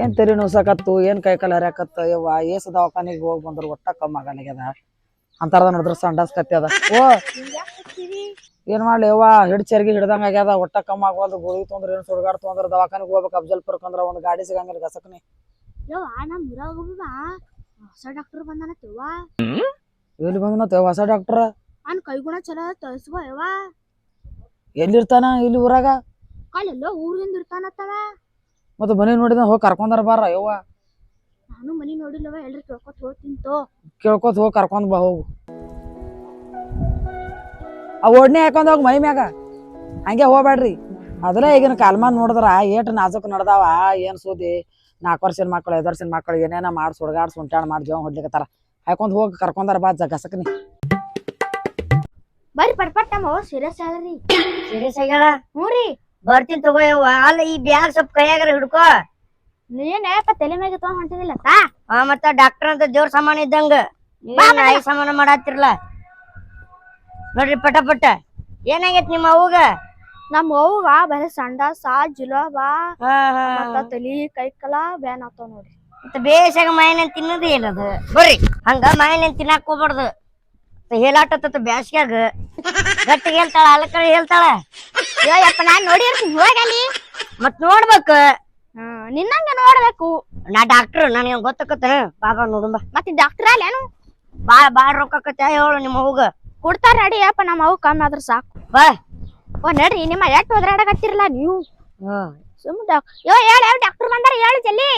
ಏನ್ ತಲೆ ನೋಸಕತ್ತು ಏನ್ ಕೈ ಕಲರ್ ಹಾಕತ್ತು ಯವ್ವ ಏಸ ದವಾಖಾನಿಗೆ ಹೋಗಿ ಬಂದ್ರು ಒಟ್ಟ ಕಮ್ಮಿ ಆಗಲ್ಲಾಗ್ಯದ ಅಂತಾರದ ನೋಡಿದ್ರ ಸಂಡಾಸ್ ಕತ್ತಿ ಅದ. ಓ ಏನ್ ಮಾಡ್ಲಿ ಯವ್ವ ಹಿಡ್ ಚರ್ಗಿ ಹಿಡ್ದಂಗ ಆಗ್ಯದ ಒಟ್ಟ ಕಮ್ಮಿ ಆಗವಲ್ದು ಗೋಳಿ ತೊಂದ್ರೆ ಏನ್ ಸುಡ್ಗಾಡ್ ತೊಂದ್ರ ದವಾಖಾನಿಗೆ ಹೋಗ್ಬೇಕು ಅಫ್ಜಲ್ಪುರಕ್ ಅಂದ್ರ ಒಂದ್ ಗಾಡಿ ಸಿಗಂಗಿಲ್ಲ ಗಸಕ್ನಿ. ಯವ್ವ ನಮ್ ಊರಾಗ ಒಬ್ಬ ಹೊಸ ಡಾಕ್ಟರ್ ಎಲ್ಲಿ ಬಂದನತ್ತ ಹೊಸ ಡಾಕ್ಟರ್? ಅವ್ನ ಕೈಗುಣ ಚಲೋ ಯವ್ವ. ಎಲ್ಲಿರ್ತಾನ ಇಲ್ಲಿ ಊರಾಗ? ಕಾಲೆಲ್ಲೋ ಊರಿಂದ ಇರ್ತಾನತ್ತವ ಮತ್ತೆ ಮನೆ ನೋಡಿದ ಹೋಗಿ ಕರ್ಕೊಂಡಾರ ಬಾರ ಯವ್ವ. ನಾನು ಮನಿ ನೋಡಿಲ್ಲವ ಎಲ್ರು ಕೇಳ್ಕೊತ ಹೋಗ್ತಿಂತೋ ಕೇಳ್ಕೊತ ಹೋಗಿ ಕರ್ಕೊಂಡ್ ಬಾ ಹೋಗು. ಆ ಓಡ್ನೆ ಹಾಕೊಂಡ್ ಹೋಗಿ ಮೈ ಮ್ಯಾಗ. ಹಂಗೆ ಹೋಗ್ಬೇಡ್ರಿ ಅದಲ್ಲ ಈಗಿನ ಕಾಲ್ಮಾನ್ ನೋಡಿದ್ರ ಏಟ್ ನಾಜುಕ್ ನಡ್ದಾವ ಏನ್ ಸೂದಿ ನಾಲ್ಕು ವರ್ಷದ ಮಕ್ಳು ಐದು ವರ್ಷದ ಮಕ್ಳು ಏನೇನ ಮಾಡಿ ಸುಡ್ಗಾಡ್ ಸುಂಟಾಣ ಮಾಡಿ ಜೀವ ಹೊಡ್ಲಿಕತ್ತಾರ. ಹಾಕೊಂಡ್ ಹೋಗಿ ಕರ್ಕೊಂಡಾರ ಬಾ ಜಗಸಕ್ನಿ ಬರ್ರಿ ಪಟ್ಪಟ್ ನಮ್ಮ ಅವ್ವ ಸೀರಿಯಸ್ ಆಗ್ರಿ ಸೀರಿಯಸ್ ಆಗ್ಯಾಳ? ಹ್ಞೂ ರೀ. ಬರ್ತೀನಿ ತಗೋಯವ್ವ ಅಲ್ಲ ಈ ಬ್ಯಾಗ್ ಸ್ವಲ್ಪ ಕೈಯಾಗರ ಹಿಡ್ಕೋ. ನೀನೇನಪ್ಪ ತಲೆ ಮ್ಯಾಗ ತಗೊಂಡ್ ಹೊಂಟಿದಿಲ್ಲ ತಾ. ಆ ಮತ್ತ ಡಾಕ್ಟರ್ ಅಂತ ದೇವ್ರ ಸಾಮಾನ್ ಇದ್ದಂಗ. ನಾಯಿ ಸಾಮಾನ ಮಾಡತ್ತಿರ್ಲ. ನೋಡ್ರಿ ಪಟ ಪಟ ಏನಾಗೈತ್ ನಿಮ್ಮ ಅವ್ಗ ನಮ್ಮ ಅವ್ವ ಬರೀ ಸಂಡಾಸ ಜುಲಾಬ. ಮತ್ತ ತಲಿ ಕೈ ಕಲ ಬ್ಯಾನ್ ಆಗ್ತಾವ ನೋಡ್ರಿ. ಮತ್ತ ಬೇಸಾಗ ಮಾಯನ ತಿನ್ನೋದು ಏನದು ಬರ್ರಿ ಹಂಗ ಮಾಯನ ತಿನ್ನಾಕ ಹೋಗ್ಬಾರ್ದು. ಹೇಲಾಟತ್ತ ಬ್ಯಾಸ್ಗ್ಯಾಗ. ಗಟ್ಟಿಗೆ ಹೇಳ್ತಾಳ ಅಲಕಳಿ ಹೇಳ್ತಾಳ. ಯೋ ಯಪ್ಪ ನಾನ್ ನೋಡಿರ್ತೀನಿ ಹೋಗಲಿ ಮತ್ ನೋಡ್ಬೇಕು. ನಿನ್ನಂಗ ನೋಡ್ಬೇಕು. ನಾ ಡಾಕ್ಟರ್ ನನಗೆ ಗೊತ್ತಾಕತ್ತ ಬಾಬಾ ನೋಡುಂಬ ಮತ್ತೆ ಡಾಕ್ಟರ್ ಅಲ್ಲೇನು ಬಾ ಬಾ ರೊಕ್ಕಕತ್ತ ಹೇಳು ನಿಮ್ಮ ಅವ್ಗ. ಕೊಡ್ತಾರ ನಡಿ ಅಪ್ಪ ನಮ್ಮ ಅವು ಕಮ್ಮಿ ಆದ್ರ ಸಾಕು. ಬಾ. ಓ ನಡ್ರಿ ನಿಮ್ಮ ಎಷ್ಟು ಒದ್ರಾಡಕತ್ತಿರಲ್ಲ ನೀವು? ಸುಮ್ ಡಾಕ್ ಯೋ ಹೇಳ ಯಾವ ಡಾಕ್ಟರ್ ಬಂದಾರ ಹೇಳು ಜಲ್ಲಿ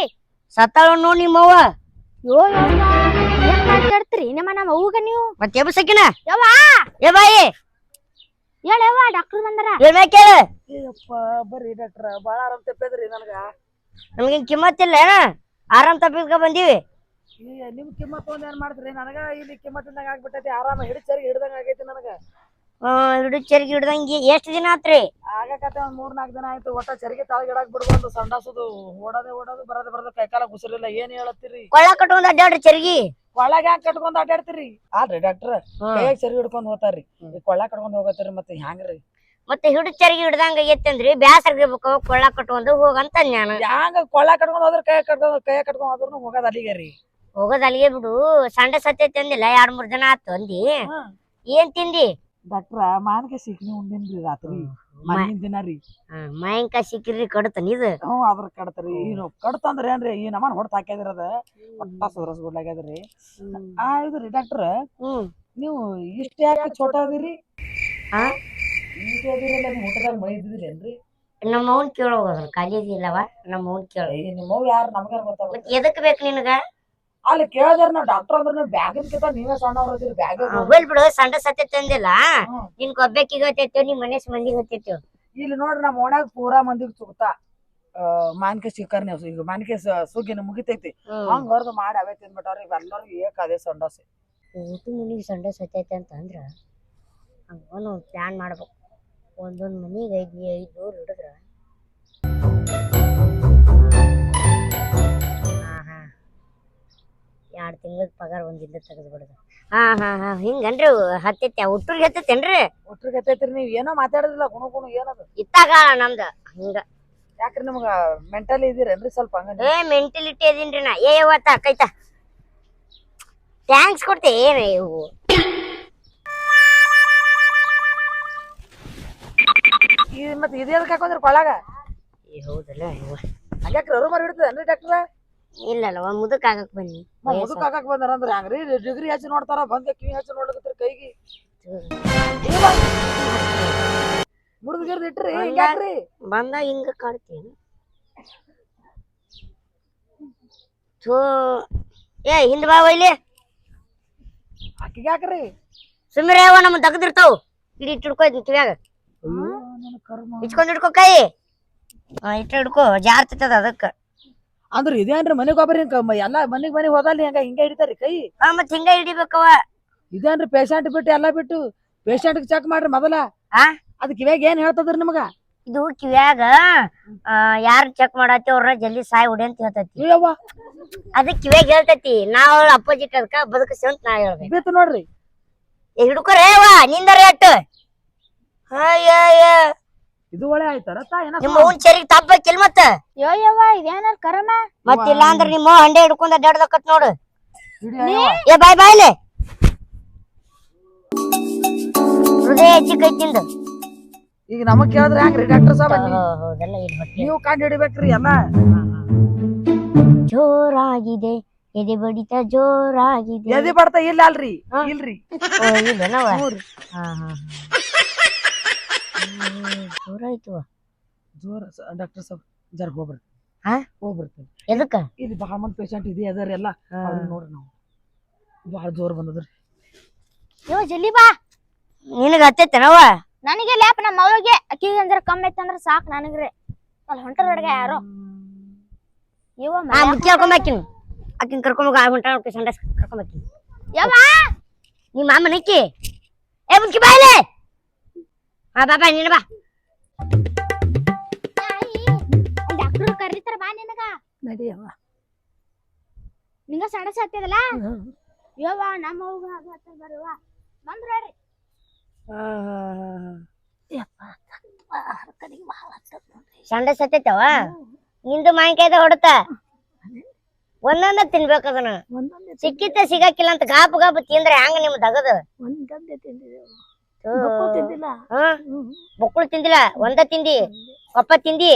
ಸತ್ತಾಳ ನೋಡ್ ನಿಮ್ಮವ್ವ ಯೋ ಏನ್ ಮಾತಾಡ್ತೀರಿ? ನಿಮ್ಮ ನಮ್ಮ ಅವ್ಗ ನೀವು? ಮತ್ತೆ ಎಬ್ಸಕಿನ ಯವ್ವ! ಏ ಬಾಯಿ! ಹೇಳ ಯವ್ವ ಡಾಕ್ಟರ್ ಬಂದಾರ. ಏನ್ ಕೇಳ. ಏಯಪ್ಪ ಬರ್ರಿ ಡಾಕ್ಟ್ರ ಬಾಳ ಆರಾಮ್ ತಪ್ಪದ್ರಿ ನನಗ. ನಮ್ಗೆ ಕಿಮ್ಮತ್ತಿಲ್ಲ ಏನ? ಆರಾಮ್ ತಪ್ಪಿಸ್ಕೊ ಬಂದೀವಿ. ನಿಮ್ ಕಿಮ್ಮತ್ ಒಂದ್ ಏನ್ ಮಾಡ್ತೀರಿ? ನನಗ ಇಲ್ಲಿ ಕಿಮ್ಮತ್ತಿಂದಾಗ ಆಗ್ಬಿಟ್ಟೈತಿ. ಆರಾಮ ಹಿಡಿದ್ ಚರಿ ಹಿಡ್ದಂಗ ಆಗೈತಿ ನನಗ. ಹಿಡಿದು ಚರಿಗೆ ಹಿಡ್ದಂಗೆ ಎಷ್ಟ್ ದಿನ ಆತ್ರಿ? ಆಗಕತ್ತೆ ಒಂದ್ ಮೂರ್ ನಾಲ್ಕು ದಿನ ಆಯ್ತು ಒಟ್ಟ ಚರಿಗೆ ತಾಳಗಿಡಾಕ್ ಬಿಡ್ಬಾರ್ದು ಸಂಡಾಸದು ಓಡದೆ ಓಡೋದು ಬರದೆ ಬರೋದು ಕೈಕಾಲ ಗುಸರಿಲ್ಲ ಏನ್ ಹೇಳತ್ತೀರಿ? ಕೊಳ್ಳ ಕಟ್ಕೊಂಡ್ ಅಡ್ಡಾಡ್ರಿ ಚರ್ಗಿ? ಕೊಳ್ಳಾಗ ಹ್ಯಾಂಗ್ ಕಟ್ಕೊಂಡ್ ಅಡ್ಡಾಡ್ತೀರಿ ಆಲ್ರಿ ಡಾಕ್ಟರ್ ಕೈಯಾಗ ಚರಿಗೆ ಹಿಡ್ಕೊಂಡ್ ಹೋಗ್ತಾರ್ರಿ? ಈ ಕೊಳ್ಳ ಕಟ್ಕೊಂಡ್ ಹೋಗತ್ತೀರಿ ಮತ್ತೆ ಹ್ಯಾಂಗ್ರಿ? ಮತ್ತೆ ಹಿಡಿದು ಚರ್ಗಿ ಹಿಡ್ದಂಗ ಐತಂದ್ರಿ ಅಂದ್ರಿ ಬ್ಯಾಸರ ಇರ್ಬೇಕು ಕೊಳ್ಳ ಕಟ್ಕೊಂಡು ಹೋಗಂತ ನಾನು ಹ್ಯಾಂಗ ಕೊಳ್ಳ ಕಟ್ಕೊಂಡ್ ಹೋದ್ರ ಕೈ ಕಟ್ಕೊಂಡ್ ಕೈ ಕಟ್ಕೊಂಡ್ ಹೋದ್ರು ಹೋಗೋದ್ ಅಲ್ಲಿಗೆ ರೀ. ಹೋಗೋದ್ ಅಲ್ಲಿಗೆ ಬಿಡು ಸಂಡೆ ಸತ್ತೈತಿ ಅಂದಿಲ್ಲ ಎರಡ್ ಮೂರ್ ದಿನ ಆತು ಅಂದಿ. ಏನ್ ತಿಂದಿ? ಡಾಕ್ಟ್ರ ಮಾನ್ಕೆ ಸಿಕ್ನಿ ಉಂಡಿನ್ರಿ ರಾತ್ರಿ. ಮಣ್ಣಿನ ದಿನ ರೀ. ಮಾಯಂಕ ಸಿಕ್ಕಿರಿ ಕಡತನ ಇದು? ಹ್ಞೂ ಅದ್ರ ಕಡ್ತರಿ. ಏನು ಕಡ್ತಂದ್ರ ಏನ್ರಿ ಈ ನಮನ್ ಹೊಡ್ತ ಹಾಕ್ಯದಿರದ ಒಟ್ಟ ಸುಧರಸ್ಬಿಡ್ಲಾಗ್ಯದ್ರಿ ಆ ಇದು ರೀ ಡಾಕ್ಟ್ರ ನೀವು ಇಷ್ಟ ಯಾಕೆ ಚೋಟ ಅದಿರಿ? ಆ? ಈಗ ಅದಿರಲ್ಲ ನೀವು ಊಟದಾಗ ಮಳೆ ಇದ್ದಿದ್ರಿ ಏನ್ರಿ? ನಮ್ಮ ಅವ್ನ ಕೇಳೋ ಕಾಲೇಜ್ ಇಲ್ಲವ ನಮ್ಮ ಅವ್ನ ಕೇಳ ಏ ನಿಮ್ಮವ್ ಯಾರು ನಮ್ಗೆ ಗೊತ್ತಾಗ ಎದಕ್ ಬೇಕು ನಿನಗ? ಅಲ್ಲಿ ಕೇಳಿದ್ರ ನಾ ಡಾಕ್ಟರ್ ಅಂದ್ರ ಬ್ಯಾಗಿನ ಕಿತ ನೀವೇ ಸಣ್ಣವ್ರ ಅದಿರಿ ಬ್ಯಾಗ್ ಹೋಗ್ಬೇಡ ಬಿಡು ಸಂಡೆ ಸತ್ಯ ಅಂದಿಲ್ಲ ನಿನ್ ಕೊಬ್ಬೆಕ್ಕಿಗೆ ಹತ್ತೈತೋ ನಿಮ್ ಮನೆ ಮಂದಿ ಹತ್ತೈತೋ ಇಲ್ಲಿ ನೋಡ್ರಿ ನಮ್ಮ ಓಣ್ಯಾಗ ಪೂರಾ ಮಂದಿಗ್ ಮಾನಕ ಸಿಕ್ಕರ್ ನೀವು ಈಗ ಮಾನಕ ಸುಗ್ಗಿನ ಮುಗಿತೈತಿ. ಹಂಗ ಹೊರದು ಮಾಡಿ ಅವೇ ತಿಂದ್ಬಿಟ್ಟವ್ರಿ ಇವೆಲ್ಲರೂ ಏಕ ಅದೇ ಸಂಡಾಸೆ. ಊಟ ಮನಿಗೆ ಸಂಡೆ ಸತ್ತೈತೆ ಅಂತ ಅಂದ್ರ ಹಂಗ ಒಂದು ಪ್ಲಾನ್ ಮಾಡ್ಬೇಕು. ಒಂದೊಂದು ಮನಿಗೆ ಐದು ಐದು ನೂರು ಹಿಡಿದ್ರ. ಎರಡ್ ತಿಂಗಳ ಪಗಾರ ಒಂದಿಲ್ಲ ತೆಗೆದು ಬಿಡುದು ಹಾ ಹಾ ಹಾ ಹಿಂಗನ್ರಿ ಹತ್ತೈತಿ? ಹುಟ್ಟೂರಿಗೆ ಹತ್ತೈತೇನ್ರಿ? ಒಟ್ರಿಗೆ ಹತ್ತೈತ್ರಿ ನೀವ್ ಏನೋ ಮಾತಾಡೋದಿಲ್ಲ ಗುಣ ಗುಣ ಏನದು? ಇತ್ತಾಗ ನಮ್ದ ಹಿಂಗ. ಯಾಕ್ರಿ ನಮ್ಗ ಮೆಂಟಲಿ ಇದೀರೇನ್ರಿ ಸ್ವಲ್ಪ ಹಂಗ? ಏ ಮೆಂಟಲಿಟಿ ಅದೀನ್ರಿ ನಾ. ಏ ಇವತ್ತ ಕೈತ ಥ್ಯಾಂಕ್ಸ್ ಕೊಡ್ತೆ ಏನು ಇವು ಈ ಮತ್ತೆ ಇದೇ ಅದಕ್ಕೆ ಹಾಕೊಂಡ್ರಿ ಕೊಳಗ ಏ, ಹೌದಲ್ಲ ಇವ. ಹಂಗ್ಯಾಕ್ರಿ ಅರು ಮರಿ ಹಿಡ್ತದೇನ್ರಿ ಡಾಕ್ಟ್ರ ಇಲ್ಲಲ್ಲ ಮುದಕ್ ಆಗಕ್ ಬನ್ನಿ. ಮುದುಕ್ ಹಾಕಕ್ ಬಂದಾರ ಅಂದ್ರ ಹಂಗ್ರಿ ಡಿಗ್ರಿ ಹಚ್ಚಿ ನೋಡ್ತಾರ ಬಂದ ಕಿವಿ ಹಚ್ಚಿ ನೋಡ್ಲಕತ್ರಿ ಕೈಗಿ. ಮುರಿದು ಗಿರ್ದು ಇಟ್ರಿ ಹಿಂಗ್ಯಾಕ್ರಿ ಬಂದ ಹಿಂಗ ಕಾಡ್ತೀನಿ ಥೂ. ಏ ಹಿಂದ್ ಬಾ ಇಲ್ಲಿ ಆಕಿಗೆ ಯಾಕ್ರಿ ಸುಮ್ಮಿರ ಯಾವ ನಮ್ಮ ತಗದಿರ್ತಾವ್ ಇಡಿ ಇಟ್ಟು ಹಿಡ್ಕೋ ಇದ್ನ ಕಿವ್ಯಾಗ ಇಚ್ಕೊಂಡ್ ಹಿಡ್ಕೋ ಕೈ. ಇಟ್ಟು ಹಿಡ್ಕೋ ಜಾರ್ತದ ಅದಕ್ಕ. ಅಂದ್ರ ಇದೇನ್ರಿ ಮನೆಗ್ ಒಬ್ಬರಿ ಎಲ್ಲಾ ಮನಿಗ್ ಮನಿಗ್ ಹೋದಲ್ಲಿ ಹಂಗ ಹಿಂಗ ಹಿಡಿತಾರಿ ಕೈ. ಹಾ ಮತ್ ಹಿಂಗ ಹಿಡಿಬೇಕವ ಇದೇನ್ರಿ ಪೇಷಂಟ್ ಬಿಟ್ಟು ಎಲ್ಲಾ ಬಿಟ್ಟು ಪೇಷಂಟ್ ಚೆಕ್ ಮಾಡ್ರಿ ಮೊದಲ. ಆ? ಅದಕ್ಕೆ ಇವಾಗ ಏನ್ ಹೇಳ್ತದ್ರಿ ನಿಮಗ? ಇದು ಕಿವ್ಯಾಗ ಯಾರು ಚೆಕ್ ಮಾಡತ್ತಿ ಅವ್ರ ಜಲ್ದಿ ಸಾಯ್ ಹೊಡಿ ಅಂತ ಹೇಳ್ತತಿ. ಅಯ್ಯವ್ವ ಅದಕ್ ಕಿವ್ಯಾಗ ಹೇಳ್ತತಿ ನಾವ್ ಅಪೋಸಿಟ್ ಅದಕ್ಕ ಬದುಕಿಸಿ ಅಂತ ನಾ ಹೇಳ್ಬೇಕು ಬಿತ್ತು ನೋಡ್ರಿ. ಏ ಹಿಡ್ಕೊರೇ ವಾ ನಿಂದರ ಎಟ್ಟು ಅಯ್ಯ ಇದು ಒಳ್ಳೆ ಆಯ್ತಾರ ತಾ ಏನ ನಿಮ್ಮ ಅವ್ನ್ ಚರಿಗೆ ತಪ್ಪಕಿಲ್ ಮತ್ತ? ಯೋ ಇದೇನ ಇದೇನಾರ ಕರಮ? ಮತ್ ಇಲ್ಲ ಅಂದ್ರ ನಿಮ್ಮ ಅವ್ವ ಹಂಡೆ ಹಿಡ್ಕೊಂಡ ಅಡ್ಡಾಡ್ದಕತ್ ನೋಡು. ಏ ಬಾಯ್ ಬಾಯ್ಲೆ ಹೃದಯ ಹೆಚ್ಚಿ ಕೈ ತಿಂದು. ಈಗ ನಮಗ್ ಕೇಳಿದ್ರೆ ಹೆಂಗ್ರಿ ಡಾಕ್ಟರ್ ಸಾಬ್ ಹೌದೆಲ್ಲ ಇಲ್ಲಿ ಬಟ್ಟಿ ನೀವು ಕಂಡು ಹಿಡಿಬೇಕ್ರಿ ಎಲ್ಲ. ಜೋರಾಗಿದೆ. ಎದೆ ಬಡಿತ ಜೋರಾಗಿದೆ. ಎದೆ ಬಡ್ತಾ ಇಲ್ಲ ಅಲ್ರಿ? ಇಲ್ರಿ? ಓ, ಇಲ್ಲೇನವ? ಹಾ ಹಾ. ಜೋರಾಯ್ತು ಜೋರ ಡಾಕ್ಟರ್ ಸಾಬ್ ಜರ ಹೋಗ್ಬರ್ತೀವಿ ಹಾ? ಹೋಗ್ಬರ್ತೀನಿ. ಎದಕ್ಕ? ಇದು ಬಹಳ ಮಂದಿ ಪೇಷಂಟ್ ಇದೆ ಅದಾರ ಎಲ್ಲ. ಅವ್ರನ್ನ ನೋಡ್ರಿ ನಾವು. ಭಾಳ ಜೋರ್ ಬಂದದ್ರಿ. ಯೋ ಜಲ್ಲಿ ಬಾ. ನಿನಗ ಹತ್ತೈತೇನವ ನನಗೆ ಲ್ಯಾಪ್ ನಮ್ಮ ಅವ್ಳಿಗೆ ಅಕ್ಕಿಗೆ ಅಂದ್ರೆ ಕಮ್ಮಿ ಐತಂದ್ರ ಸಾಕು ನನಗ್ರಿ. ಅಲ್ಲಿ ಹೊಂಟರ ಹುಡುಗ ಯಾರೋ. ಯವ್ವ ಆ ಮುಚ್ಚಿ ಹಾಕೊಂಬಾಕಿನ್ ಆಕಿನ. ಕರ್ಕೊಂಬೋಗ ಹೊಂಟ ಸಂಡಸ್ ಕರ್ಕೊಂಬಾಕಿನ್ ಯವ್ವ! ನಿಮ್ಮ ಮಾಮ ನಿಕ್ಕಿ ಏ ಮುಚ್ಚಿ ಬಾಯ್ಲೆ ಹಾ ಬಾ ಬಾ ನೀನು ಬಾ. ಡಾಕ್ಟರ್ ಕರೀತಾರ ಬಾ ನಿನಗ. ನಡಿಯವ್ವ ನಿಂಗ ಸಣ್ಣ ಹತ್ತದಲ್ಲ? ಯವ್ವ ನಮ್ಮ ಅವ್ಗ ಹತ್ತ ಬರುವ. ಬಂದ್ರಿ ಸಂಡ ಸತ್ತೈತವ ನಿಂದು ಮಾವಿನಕಾಯ್ದ ಹೊಡತ? ಒಂದೊಂದ ತಿನ್ಬೇಕು ಅದನ್ನ. ಒಂದೊಂದೇ ಸಿಕ್ಕಿತ್ತ ಸಿಗಾಕಿಲ್ಲ ಅಂತ ಗಾಪ್ ಗಾಪ್ ತಿಂದ್ರೆ ಹೆಂಗ ನಿಮ್ ತಗದು ಒಂದೊಂದೇ ತಿಂದಿದ್ದೇವೆ ಹ್ಞೂ. ತಿಂದಿಲ್ಲ. ಹಾ ಬೊಕ್ಕಳು ತಿಂದಿಲ್ಲ. ಒಂದ ತಿಂದಿ. ಕೊಪ್ಪ ತಿಂದಿ.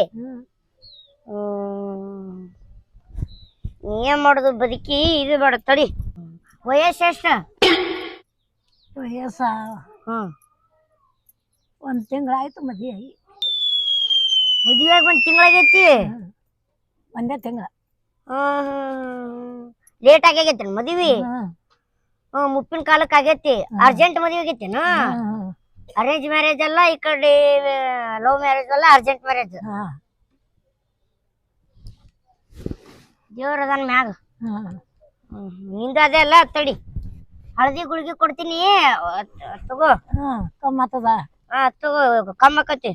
ಏನ್ ಮಾಡುದು ಬದುಕಿ ಇದು ಬೇಡ ತಡಿ. ವಯಸ್ಸು ಎಷ್ಟ? ವಯಸ್ಸ? ಹ್ಮ್. ಒಂದ್ ತಿಂಗಳಾಯ್ತು ಮದ್ವೆ ಆಗಿ. ಮದುವೆಯಾಗ ಒಂದ್ ತಿಂಗಳಾಗೈತಿ? ಒಂದೇ ತಿಂಗಳ. ಲೇಟ್ ಆಗೈತಿ ಮದ್ವಿ? ಹ್ಮ್. ಮುಪ್ಪಿನ ಕಾಲಕ್ಕೆ ಆಗೈತಿ. ಅರ್ಜೆಂಟ್ ಮದ್ವೆ ಆಗೈತೇನ? ಅರೇಂಜ್ ಮ್ಯಾರೇಜ್ ಅಲ್ಲ ಈ ಕಡೆ ಲವ್ ಮ್ಯಾರೇಜ್ ಅಲ್ಲ ಅರ್ಜೆಂಟ್ ಮ್ಯಾರೇಜ್ ದೇವ್ರ ಅದನ್ ಮ್ಯಾಗ. ನಿಂದ ಅದೇ ಅಲ್ಲ ತಡಿ. ಹಳದಿ ಗುಳಿಗೆ ಕೊಡ್ತೀನಿ ತಗೋ. ಕಮ್ಮತ್ತದ ಹಾ ತಗೋ ಕಮ್ಮಕತಿ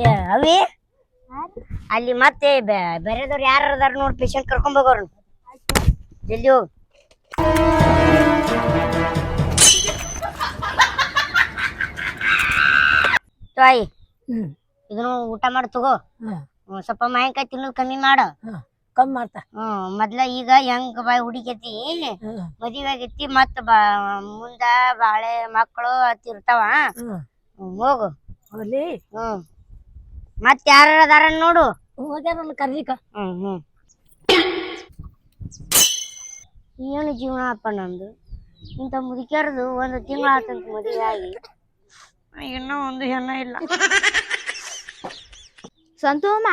ಏ ಅವಿ? ಅಲ್ಲಿ ಮತ್ತೆ ಬೇರೆದವ್ರು ಯಾರು ಅದಾರ ನೋಡಿ ಪೇಷಂಟ್ ಕರ್ಕೊಂಡ್ ಹೋಗೋರು. ಜಲ್ದಿ ಹೋಗ್. ತಾಯಿ ಹ್ಮ್. ಇದನ್ನು ಊಟ ಮಾಡಿ ತಗೋ. ಹ್ಮ್. ಹ್ಮ್, ಸ್ವಲ್ಪ ಮಾಯಕಾಯಿ ತಿನ್ನೋದು ಕಮ್ಮಿ ಮಾಡು. ಕಮ್ಮಿ ಮಾಡ್ತಾ. ಹ್ಮ್ ಮೊದ್ಲ ಈಗ ಹೆಂಗ್ ಬಾಯ್ ಹುಡುಗೈತಿ ಹ್ಮ್. ಮದುವೆ ಆಗೈತಿ ಮತ್ತ ಬಾ ಮುಂದ ಬಾಳೆ ಮಕ್ಕಳು ಇರ್ತಾವ. ಹ್ಮ್. ಹ್ಮ್, ಹೋಗು. ಹೋಗ್ಲಿ. ಹ್ಮ್. ಮತ್ ಯಾರ ಅದಾರ ನೋಡು. ಹೋಗ್ಯಾರಲ್ಲ ಕರ್ಲಿಕ. ಹ್ಮ್ ಹ್ಮ್. ಏನು ಜೀವನ ಅಪ್ಪ ನಂದು? ಇಂತ ಮುದುಕ್ಯಾರದು ಒಂದು ತಿಂಗಳ ಆತಂತ ಮದುವೆ ಆಗಿ ಇನ್ನೂ ಒಂದು ಹೆಣ್ಣ ಇಲ್ಲ. ಸಂತೋಮ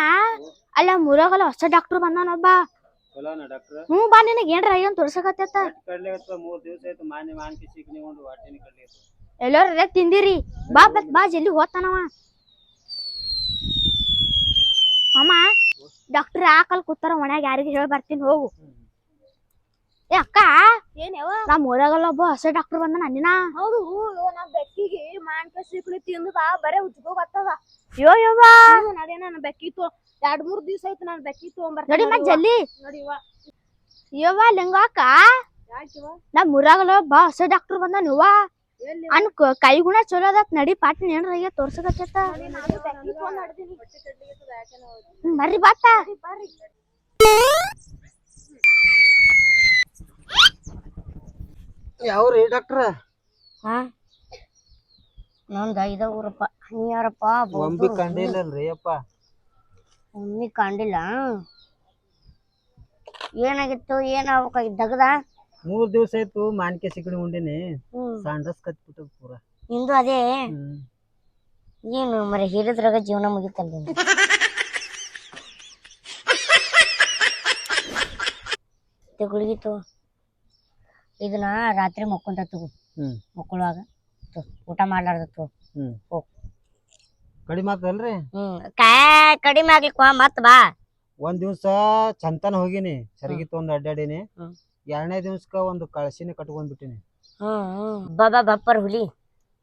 ಅಲ್ಲ ಮೂರಾಗಲ್ಲ ಹೊಸ ಡಾಕ್ಟರ್ ಬಂದಾನೊಬ್ಬ ಚಲೋನ ಡಾಕ್ಟ್ರ ಹ್ಞೂ ಬಾ ನಿನಗೆ ಏನ್ರ ಏನ್ ತೋರ್ಸಕತ್ತೈತ ಕಡ್ಲಿಗತ್ತ ಮೂರ್ ದಿವಸ ಆಯ್ತು ಮಾನ್ಯ ಮಾನ್ಕಿ ಒಂದು ವಾಟಿನಿ ಕಡ್ಲಿಗತ್ತ ಎಲ್ಲಾರ ರೇ ತಿಂದಿರಿ. ಬಾ ಬತ್ ಬಾ ಜಲ್ದಿ ಹೋಗ್ತಾನವ ಅಮ್ಮ ಡಾಕ್ಟರ್ ಆಕಲ್ ಕೂತಾರ ಮನ್ಯಾಗ ಯಾರಿಗೆ ಹೇಳಿ ಬರ್ತೀನಿ ಹೋಗು. ಏ ಅಕ್ಕ ಏನ್ಯವ ನಮ್ ಊರಾಗಲ್ಲ ಒಬ್ಬ ಹೊಸ ಡಾಕ್ಟರ್ ಬಂದ ನನ್ನಿನ ಹೌದು ನಮ್ ಬೆಕ್ಕಿಗೆ ಮಾನ್ಕ ತಿಂದು ತಿಂದದ ಬರೇ ಉಜ್ಕೋ ಬರ್ತದ ಯೋ ಯವ್ವ! ನಡಿ ನಾನು ಬೆಕ್ಕಿ ತೋ ಎರಡ್ ಮೂರ್ ದಿವಸ ಆಯ್ತು ನಾನು ಬೆಕ್ಕಿ ತಗೊಂಬರ್ತೀನಿ ನೋಡಿ ಮತ್ ಜಲ್ದಿ ನಡಿವ ಯವ್ವ. ಲಿಂಗಾಕ ನಮ್ ಊರಾಗಲ್ಲ ಒಬ್ಬ ಹೊಸ ಡಾಕ್ಟರ್ ಬಂದ ನೀವ ಅನ್ ಕೈ ಗುಣ ಚಲೋ ಅದ ನಡಿ ಪಾಟಿನ ಏನ್ರ ಈಗ ತೋರ್ಸಕತ್ತ ಬರ್ರಿ ಬಾತ. ಯಾವ್ರಿ ಡಾಕ್ಟ್ರ ಹಾ? ನಂದ ಐದ ಊರಪ್ಪ. ನೀ ಯಾರಪ್ಪ? ಒಂಬಿ ಕಂಡಿಲ್ಲಲ್ರಿ ಅಪ್ಪ. ಒಮ್ಮೆ ಕಂಡಿಲ್ಲ? ಏನಾಗಿತ್ತು? ಏನ್ ಆಗ್ಬೇಕಾಗಿತ್ತು ದಗದ? ಮೂರ್ ದಿವಸ ಆಯ್ತು ಮಾನ್ಕೆ ಸಿಕ್ಕಿ ಉಂಡಿನಿ. ಹ್ಮ್. ಸಂಡಸ್ ಕತ್ಬಿಟ್ಟು ಪೂರ. ನಿಂದು ಅದೇ? ಹ್ಮ್. ಏನು ಮರೆ ಹಿರಿದ್ರಾಗ ಜೀವನ ಮುಗಿತಲ್ಲ ನಿಂದು. ಇದು ಗುಳಿಗೆ ತಗೋ ಇದನ್ನ ರಾತ್ರಿ ಮಕ್ಕೊಂತ ತಗೋ. ಹ್ಮ್. ಮಕ್ಕಳುವಾಗ ಊಟ ಮಾಡ್ಲಾರ್ದ ತಗೋ ಹ್ಮ್. ಹೋಗ್. ಕಡಿಮೆ ಆಗ್ತದಲ್ರಿ? ಹ್ಮ್. ಕಾ ಕಡಿಮೆ ಆಗ್ಲಿಕ್ಕ ಮತ್ ಬಾ. ಒಂದ್ ದಿವ್ಸ ಚಂತನ ಹೋಗಿನಿ ಸರಿಗಿತ್ತು ಒಂದು ಅಡ್ಡಾಡಿನಿ ಹ್ಮ್. ಎರಡನೇ ದಿವ್ಸಕ್ಕ ಒಂದು ಕಳಸಿನ ಕಟ್ಕೊಂಡ್ ಬಿಟ್ಟಿನಿ. ಹ್ಮ್ ಹ್ಮ್. ಬಾಬಾ ಬಪ್ಪರ್ ಹುಲಿ.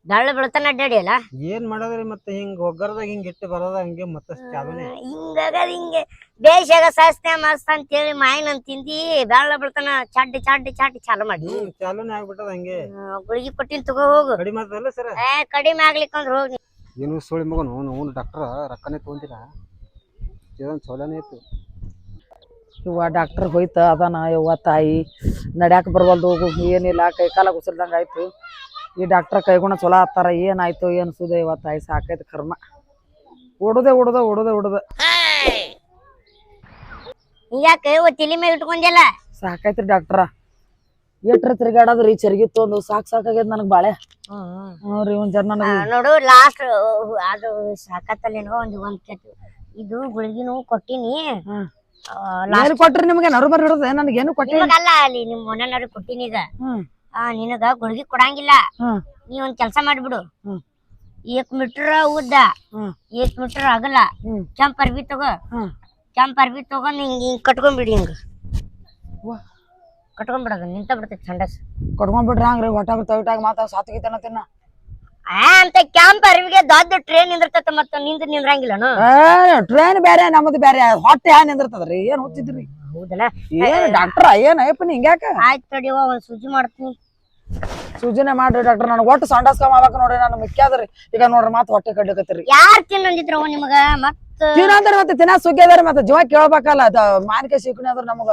ಬೆಳ್ಳ ಬೆಳತನ ಅಡ್ಡಾಡಿಯಲ್ಲ ಏನ್ ಮಾಡೋದ್ರಿ ಮತ್ತೆ ಹಿಂಗ ಒಗ್ಗರದಾಗ ಹಿಂಗ ಇಟ್ಟು ಬರೋದ ಹಂಗೆ ಮತ್ತೆ ಚಾಲೂನೇ? ಹಿಂಗಾಗದ ಹಿಂಗೆ. ಬೇಷಾಗ ಸಸ್ತೆ ಮಸ್ತ್ ಅಂತೇಳಿ ಮಾಯಿನ ತಿಂದಿ ಬೆಳ್ಳ ಬೆಳತನ ಚಡ್ಡಿ ಚಡ್ಡಿ ಚಡ್ಡಿ ಚಾಲು ಮಾಡಿ. ಚಾಲೂನೇ ಆಗ್ಬಿಟ್ಟದ ಹಂಗೆ. ಗುಳಿಗೆ ಕೊಟ್ಟಿನ ತಗೋ ಹೋಗು. ಕಡಿಮೆ ಆಗ್ತದಲ್ಲ ಸರ್? ಏ ಕಡಿಮೆ ಆಗ್ಲಿಕ್ಕಂದ್ರೆ ಹೋಗಿ ಏನು ಸುಳಿ ಮಗನು ಅವ್ನು ಡಾಕ್ಟರ್ ರೊಕ್ಕನೇ ತೊಗೊಂದಿಲ್ಲ ಇದೊಂದು ಚಲೋನೇ ಇತ್ತು. ಇವ ಡಾಕ್ಟರ್ ಹೋಯ್ತ ಅದಾನ ಯವ್ವ ತಾಯಿ. ನಡ್ಯಾಕ ಬರ್ವಲ್ದು ಹೋಗು ಏನಿಲ್ಲ ಕೈ ಕಾಲ ಕುಸಿರ್ದಂಗ ಆಯ್ತು. ಈ ಡಾಕ್ಟರ್ ಕೈಗುಣ ಚಲೋ ಆತ್ತಾರ ಏನಾಯ್ತು ಏನು ಸುದ ಇವ ತಾಯಿ ಸಾಕೈತಿ ಕರ್ಮ. ಓಡದೆ ಉಡುದ ಉಡುದೆ ಉಡುದ. ಯಾಕೆ ತಲಿ ಮೇಲೆ ಇಟ್ಕೊಂದಿಲ್ಲ ಸಾಕೈತ್ರಿ ಡಾಕ್ಟ್ರ ಎಟ್ರ ರೀ ಚರ್ಗಿತ್ತು ಒಂದು ಸಾಕ್ ಸಾಕಾಗ್ಯದ ನನಗ್ ಬಾಳೆ. ಹ್ಞೂ ರೀ ಒಂದ್ ಜನ ನನಗೆ ನೋಡು ಲಾಸ್ಟ್ ಅದು ಸಾಕತ್ತಲ್ಲೇನೋ ಒಂದ್ ಒಂದ್ ಕೆಟ್ಟು ಇದು ಗುಳಿಗಿನೂ ಕೊಟ್ಟಿನಿ. ಕೊಟ್ರಿ ನಿಮ್ಗೆ? ನರು ಬರ್ ಹಿಡ್ದ ನನಗೇನು ಕೊಟ್ಟಿಲ್ಲ? ಅಲ್ಲಿ ನಿಮ್ ಮನೆಯವ್ರಿಗೆ ಕೊಟ್ಟಿನಿ ಈಗ. ಹ್ಮ್. ಆ ನಿನಗ ಗುಳಿಗಿ ಕೊಡಂಗಿಲ್ಲ. ನೀ ಒಂದ್ ಕೆಲಸ ಮಾಡ್ಬಿಡು. ಏಕ್ ಮೀಟರ್ ಉದ್ದ. ಏಕ್ ಮೀಟರ್ ಅಗಲ. ಕೆಂಪ್ ಅರ್ಬಿ ತಗೋ. ಕೆಂಪ್ ಅರ್ಬಿ ತಗೊಂಡ್ ಹಿಂಗ್ ಹಿಂಗ್ ಕಟ್ಕೊಂಡ್ಬಿಡಿ ಹಿಂಗ. ಕಟ್ಕೊಂಡ್ಬಿಡೋದು ನಿಂತ ಬಿಡ್ತೈತಿ ಸಂಡಸ್. ಕೊಟ್ಕೊಂಡ್ಬಿಟ್ರಿ ಹಂಗ್ರಿ ಹೊಟ್ಟಾಗ ತವಿಟಾಗ ಮಾತಾಡ ಸಾತ್ಗಿತನ ತಿನ್ನ. ಆ ಅಂತ ಕ್ಯಾಂಪ್ ಅರ್ವಿಗೆ ದೊಡ್ಡ ಟ್ರೈನ್ ನಿಂದಿರ್ತೈತೆ ಮತ್ತ ನಿಂದ ನಿಂದ್ರಂಗಿಲ್ಲನು? ಟ್ರೈನ್ ಬೇರೆ ನಮ್ದು ಬೇರೆ. ಹೊಟ್ಟೆ ಹ್ಯಾ ನಿಂದಿರ್ತದ್ರಿ? ಏನ್ ಹುಚ್ಚಿದ್ರಿ? ಹೌದಲ್ಲ? ಏನ್ ಡಾಕ್ಟರ್ ಏನ್ ಅಯ್ಯಪ್ಪ ನೀ ಹಿಂಗ್ಯಾಕ? ಆಯ್ತು ತಡಿವ ಒಂದ್ ಸುಜಿ ಮಾಡ್ತೀನಿ. ಸೂಚನೆ ಮಾಡ್ರಿ ಡಾಕ್ಟರ್ ನನಗೆ ಒಟ್ಟು ಸಂಡಾಸ್ ಕಮ್ ಆಗ್ಬೇಕು ನೋಡ್ರಿ ನಾನು ಮಿಕ್ಕ್ಯಾದ್ರಿ ಈಗ ನೋಡ್ರಿ ಮಾತು ಹೊಟ್ಟೆ ಕಡ್ಲಿಕತ್ತೀರಿ. ಯಾರ್ ತಿನ್ನಂದಿದ್ರವ ನಿಮಗ? ಮತ್ತ ತಿನ್ನ ಅಂದ್ರೆ ಮತ್ತೆ ತಿನ್ನ ಸುಗ್ಗಿ ಮತ್ತೆ ಜೀವ ಕೇಳ್ಬೇಕಲ್ಲ ಅದ ಮಾನಿಕೆ ಸಿಕ್ಕಣಿ ಅಂದ್ರೆ ನಮಗ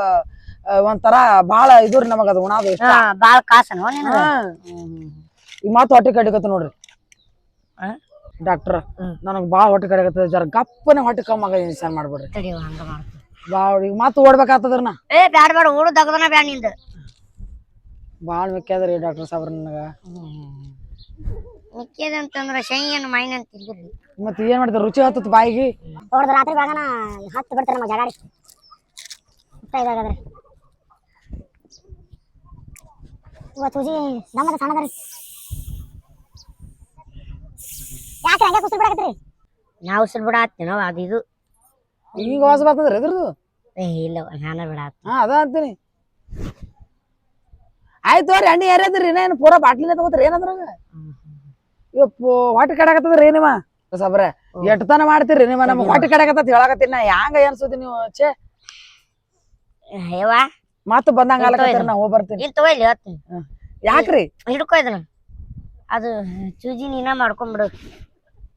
ಆ, ಒಂಥರ ಬಾಳ ಇದ್ರಿ ನಮಗ ಅದು ಉಣಾದು ಇಷ್ಟ. ಬಾಳ ನಿನಗ? ಈಗ ಮಾತು ಹೊಟ್ಟೆ ಕಡಿಕತ್ತ ನೋಡ್ರಿ? ಡಾಕ್ಟರ್. ನನಗ್ ಬಾಳ ಹೊಟ್ಟೆ ಕಡಿಕತ್ತ ಜರ ಗಪ್ಪನೆ ಹೊಟ್ಟೆ ಕಮ್ಮಿ ಆಗ ಮಾಡ್ಬಿಡ್ರಿ. ತಡಿವ ಹಂಗ ಮಾಡ್ತೀನಿ. ಬಾಳ ಈಗ ಮಾತು ಓಡ್ಬೇಕಾಗ್ತದ್ರ ನಾ. ಏ ಬ್ಯಾಡ ಬ್ಯಾಡ ಓಡು ದಗದನ ಬ್ಯಾಡ ನಿಂದ. ಬಾಳ ಮಿಕ್ಕ್ಯಾದ್ರಿ ಡಾಕ್ಟರ್ ಸಾಬ್ರ ನನಗ. ಮಿಕ್ಕಿದಂತಂದ್ರ ಶೈನ್ ಮೈನ್ ಅಂತ ಇಲ್ರಿ ಮತ್ತೆ ಏನ್ ಮಾಡ್ತಾರೆ ರುಚಿ ಹತ್ತತ್ ಬಾಯಿಗೆ? ಹೊಡೆದ ರಾತ್ರಿ ಬಾಗನ ಹತ್ತು ಬಿಡ್ತಾರೆ ನಮ್ಮ ಜಗಾಡಿ. ಇದಾಗದ್ರಿ ಇವತ್ತು ಸೂಜಿ ನಮ್ಮದ ಸಣ್ಣದ್ರಿ ಯಾಕೆ ಹಂಗೆ ಕುಸಿಲ್ ಬಿಡಾಕತ್ರಿ ನಾವು ಉಸಿರು ಬಿಡ ನಾವು ಅದು ಇದು. ಈಗ ವಾಸ ಬರ್ತದ್ರಿ ಅದ್ರದ್ದು ಏ ಇಲ್ಲ ನಾನು ಬಿಡ ಹಾ ಅದ ಅಂತೀನಿ. ಆಯ್ತು ತೋರಿ ಎಣ್ಣೆ ಯಾರ್ಯಾದ್ರಿ ಏನೇನು ಪೂರಾ ಬಾಟ್ಲಿನ ತಗೋತ್ರಿ ಏನಂದ್ರಾಗ ಯಪ್ಪು ಹೊಟ್ಟೆ ಕಡಾಕತ್ತದ್ರಿ ಏನಿವ ಸಬ್ರ ಎಟ್ಟತನ ಮಾಡ್ತೀರಿ ನಿಮ್ಮ? ನಮ್ಗೆ ಹೊಟ್ಟೆ ಕಡಾಕತ್ತ ಹೇಳಾಕತ್ತೀನಿ ನಾ. ಹ್ಯಾಂಗ ಅನ್ಸುದಿ ನೀವು ಛೇ? ಹೇವಾ ಮತ್ತ ಬಂದಂಗ ಆಲಕತ್ತೀರಿ? ನಾ ಹೋಗಿ ಬರ್ತೀನಿ. ಇಲ್ಲಿ ತಗೋ ಇಲ್ಲಿ ಹೇಳ್ತೀನಿ. ಯಾಕ್ರಿ? ಹಿಡ್ಕೊ ಇದನ್ನ ಅದು ಚೂಜಿ ನೀನ ಮಾಡ್ಕೊಂಡ್ಬಿಡು